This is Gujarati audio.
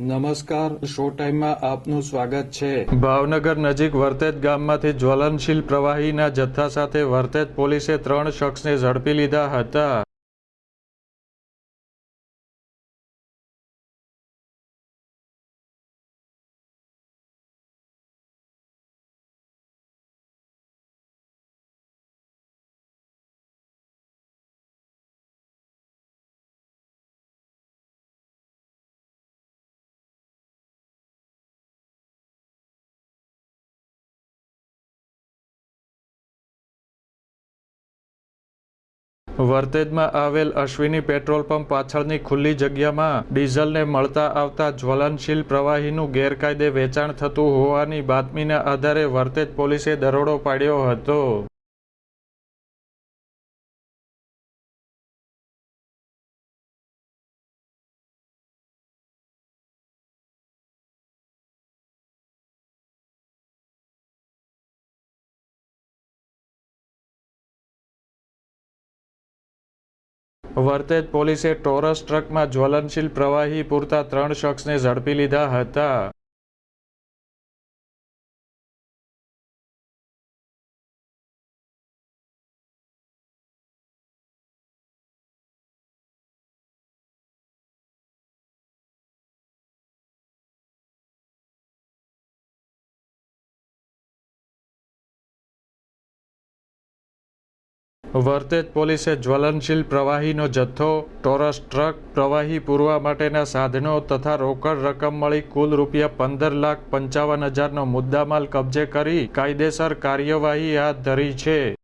નમસ્કાર શો ટાઈમમાં આપનું સ્વાગત છે. ભાવનગર નજીક વર્તેજ ગામમાંથી જ્વલનશીલ પ્રવાહીના જથ્થા સાથે વર્તેજ પોલીસે ત્રણ શખ્સને ઝડપી લીધા હતા. વર્તેજમાં આવેલ અશ્વિની પેટ્રોલ પંપ પાછળની ખુલ્લી જગ્યામાં ડીઝલને મળતા આવતા જ્વલનશીલ પ્રવાહીનું ગેરકાયદે વેચાણ થતું હોવાની બાતમીના આધારે વર્તેજ પોલીસે દરોડો પાડ્યો હતો. વર્તેજ પોલીસે ટોરસ ટ્રકમાં જ્વલનશીલ પ્રવાહી પૂરતા ત્રણ શખ્સને ઝડપી લીધા હતા. વર્તેજ પોલીસે જ્વલનશીલ પ્રવાહીનો જથ્થો, ટોરસ ટ્રક, પ્રવાહી પૂરવા માટેના સાધનો તથા રોકડ રકમ મળી કુલ રૂપિયા પંદર લાખ પંચાવન હજારનો મુદ્દામાલ કબજે કરી કાયદેસર કાર્યવાહી હાથ ધરી છે.